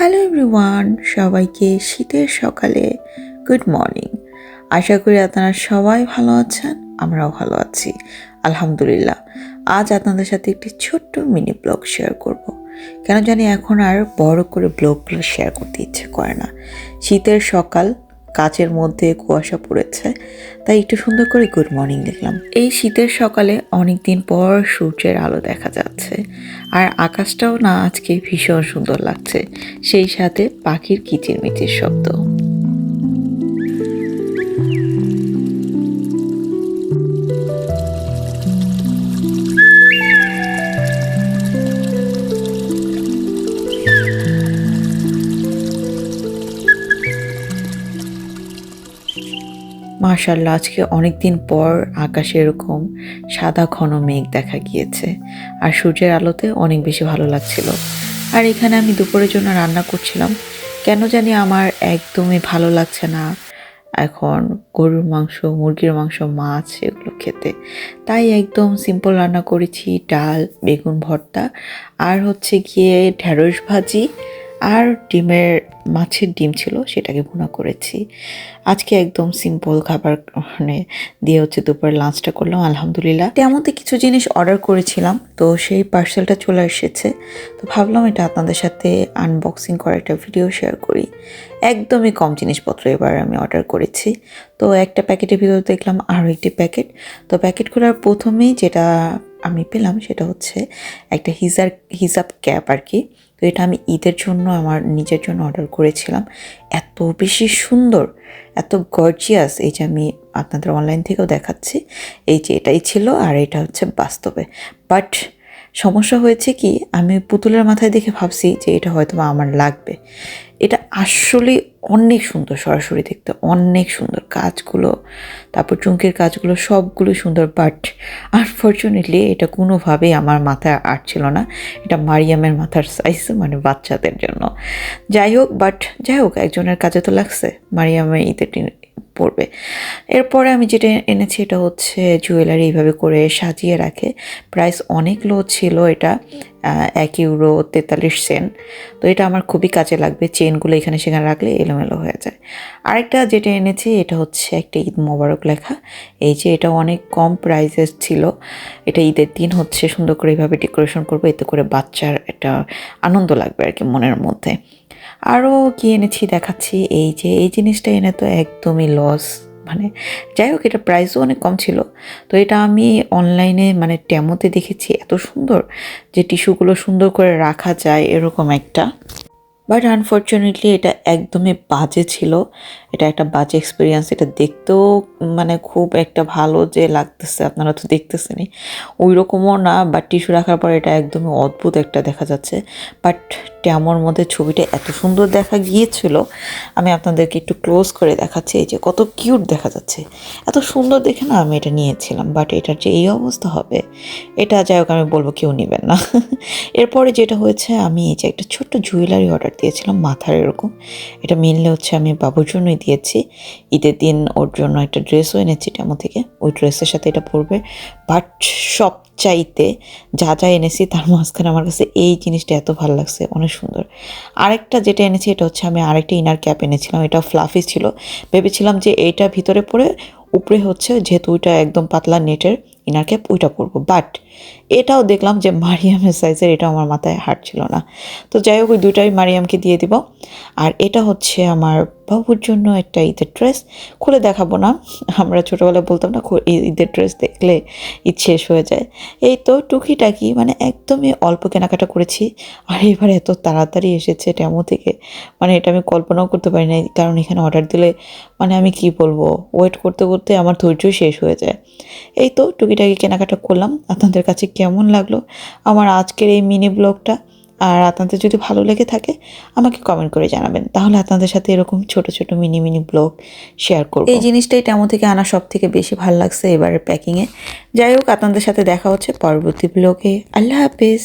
Hello everyone সবাইকে শীতের সকালে গুড মর্নিং আশা করি আপনারা সবাই ভালো আছেন, আমরাও ভালো আছি। আলহামদুলিল্লাহ, আজ আপনাদের সাথে একটি ছোট্ট মিনি ব্লগ শেয়ার করব। কেন জানি এখন আর বড় করে ব্লগগুলো শেয়ার করতে ইচ্ছে করে না। শীতের সকাল, কাচের মধ্যে কুয়াশা পড়েছে তাই একটু সুন্দর করে গুড মর্নিং দেখলাম। এই শীতের সকালে অনেক দিন পর সূর্যের আলো দেখা যাচ্ছে। আর আকাশটাও না আজকে ভীষণ সুন্দর লাগছে। সেই সাথে পাখির কিচিরমিচির শব্দ। মার্শাল্লাহ আজকে অনেক দিন পর আকাশে এরকম সাদা ঘন মেঘ দেখা গিয়েছে আর সূর্যের আলোতে অনেক বেশি ভালো লাগছিল। আর এখানে আমি দুপুরের জন্য রান্না করছিলাম। কেন জানি আমার একদমই ভালো লাগছে না। এখন গরুর মাংস, মুরগির মাংস, মাছ এগুলো খেতে। তাই একদম সিম্পল রান্না করেছি, ডাল, বেগুন ভর্তা আর হচ্ছে গিয়ে ঢেঁড়স ভাজি আর ডিমের মাছের ডিম ছিল, সেটাকে ভুনা করেছি। আজকে একদম সিম্পল খাবার মানে দিয়ে হচ্ছে দুপুরে লাঞ্চটা করলাম, আলহামদুলিল্লাহ। তেমনতে কিছু জিনিস অর্ডার করেছিলাম, তো সেই পার্সেলটা চলে এসেছে। তো ভাবলাম এটা আপনাদের সাথে আনবক্সিং করা একটা ভিডিও শেয়ার করি। একদমই কম জিনিসপত্র এবার আমি অর্ডার করেছি। তো একটা প্যাকেটের ভিতরে দেখলাম আরও একটি প্যাকেট। তো প্যাকেট খোলার প্রথমেই যেটা আমি পেলাম সেটা হচ্ছে একটা হিজার, হিজাব ক্যাপ আর কি। তো এটা আমি ঈদের জন্য আমার নিজের জন্য অর্ডার করেছিলাম। এত বেশি সুন্দর, এত গর্জিয়াস, এই যে আমি আপনাদের অনলাইন থেকেও দেখাচ্ছি। এই যে এটাই ছিল আর এটা হচ্ছে বাস্তবে। বাট সমস্যা হয়েছে কি, আমি পুতুলের মাথায় দেখে ভাবছি যে এটা হয়তো আমার লাগবে। এটা আসলে অনেক সুন্দর সরাসরি দেখতে, অনেক সুন্দর কাজগুলো, তারপর চুমকির কাজগুলো সবগুলো সুন্দর বাট আনফর্চুনেটলি এটা কোনোভাবেই আমার মাথায় আটছিল না। এটা মারিয়ামের মাথার সাইজ মানে বাচ্চাদের জন্য। যাই হোক বাট যাই হোক, একজনের কাজে তো লাগছে মারিয়ামের ঈদের পড়বে। এরপরে আমি যেটা এনেছি এটা হচ্ছে জুয়েলারি এইভাবে করে সাজিয়ে রাখে। প্রাইস অনেক লো ছিল এটা এক ইউরো তেতাল্লিশ সেন্ট তো এটা আমার খুবই কাজে লাগবে চেনগুলো এখানে সেখানে রাখলে এলোমেলো হয়ে যায়। আরেকটা যেটা এনেছি, এটা হচ্ছে একটা ঈদ মোবারক লেখা। এই যে এটা অনেক কম প্রাইসেস ছিল। এটা ঈদের দিন হচ্ছে সুন্দর করে এইভাবে ডেকোরেশন করব, এতে করে বাচ্চার একটা আনন্দ লাগবে আর কি মনের মধ্যে। আরও কি এনেছি দেখাচ্ছি? এই যে, এই জিনিসটা এনে তো একদমই লস মানে যাই হোক, এটা প্রাইসও অনেক কম ছিল। তো এটা আমি অনলাইনে মানে ট্যামোতে দেখেছি, এত সুন্দর যে টিস্যুগুলো সুন্দর করে রাখা যায়, এরকম একটা। বাট আনফর্চুনেটলি এটা একদমই বাজে ছিল। এটা একটা বাজে এক্সপিরিয়েন্স এটা দেখতেও মানে খুব একটা ভালো যে লাগতেছে, আপনারা তো দেখতেছেনই। ওই রকমও না বাট টিস্যু রাখার পর এটা একদমই অদ্ভুত একটা দেখা যাচ্ছে। বাট ট্যামোর মধ্যে ছবিটা এত সুন্দর দেখা গিয়েছিল, আমি আপনাদেরকে একটু ক্লোজ করে দেখাচ্ছি। এই যে কত কিউট দেখা যাচ্ছে। এত সুন্দর দেখে না আমি এটা নিয়েছিলাম বাট এটার যে এই অবস্থা হবে, এটা যাই হোক আমি বলব কেউ নেবেন না। এরপরে যেটা হয়েছে, আমি এই যে একটা ছোট্ট জুয়েলারি অর্ডার দিয়েছিলাম মাথার এরকম। এটা মেনলে হচ্ছে আমি বাবুর জন্যই দিয়েছি। ঈদের দিন ওর জন্য একটা ড্রেসও এনেছি টেমো থেকে। ওই ড্রেসের সাথে এটা পরবে। বাট সব চাইতে যা যা এনেছি তার মাঝখানে আমার কাছে এই জিনিসটা এত ভালো লাগছে, অনেক সুন্দর। আরেকটা যেটা এনেছি এটা হচ্ছে আমি আরেকটা ইনার ক্যাপ এনেছিলাম। এটা ফ্লাফি ছিল। ভেবেছিলাম যে এইটা ভিতরে পরে উপরে হচ্ছে যেহেতু ওইটা একদম পাতলা নেটের, ইনার ক্যাপ ওইটা পরবো। বাট এটাও দেখলাম যে মারিয়ামের সাইজের এটা আমার মাথায় হাঁটছিল না। তো যাই হোক, ওই দুইটাই মারিয়ামকে দিয়ে দিব। আর এটা হচ্ছে আমার বাবুর জন্য একটা ঈদের ড্রেস খুলে দেখাবো না। আমরা ছোটোবেলায় বলতাম না ঈদের ড্রেস দেখলে ঈদ শেষ হয়ে যায়। এই তো টুকিটাকি মানে একদমই অল্প কেনাকাটা করেছি। আর এবার এত তাড়াতাড়ি এসেছে ট্যামো থেকে। মানে এটা আমি কল্পনাও করতে পারি না কারণ এখানে অর্ডার দিলে মানে আমি কি বলব? ওয়েট করতে করতে আমার ধৈর্য শেষ হয়ে যায়। এই তো টুকিটাকি কেনাকাটা করলাম। আপনাদের কাছে কেমন লাগল আমার আজকের এই মিনি ব্লগটা? আর আপনাদের যদি ভালো লেগে থাকে, আমাকে কমেন্ট করে জানাবেন। তাহলে আপনাদের সাথে এরকম ছোট ছোট, মিনি মিনি ব্লগ শেয়ার করব। এই জিনিসটাই তেমন থেকে আনা সব থেকে বেশি ভালো লাগছে এবারের প্যাকিংয়ে যাই হোক, আপনাদের সাথে দেখা হচ্ছে পরবর্তী ব্লগে আল্লাহ হাফিজ।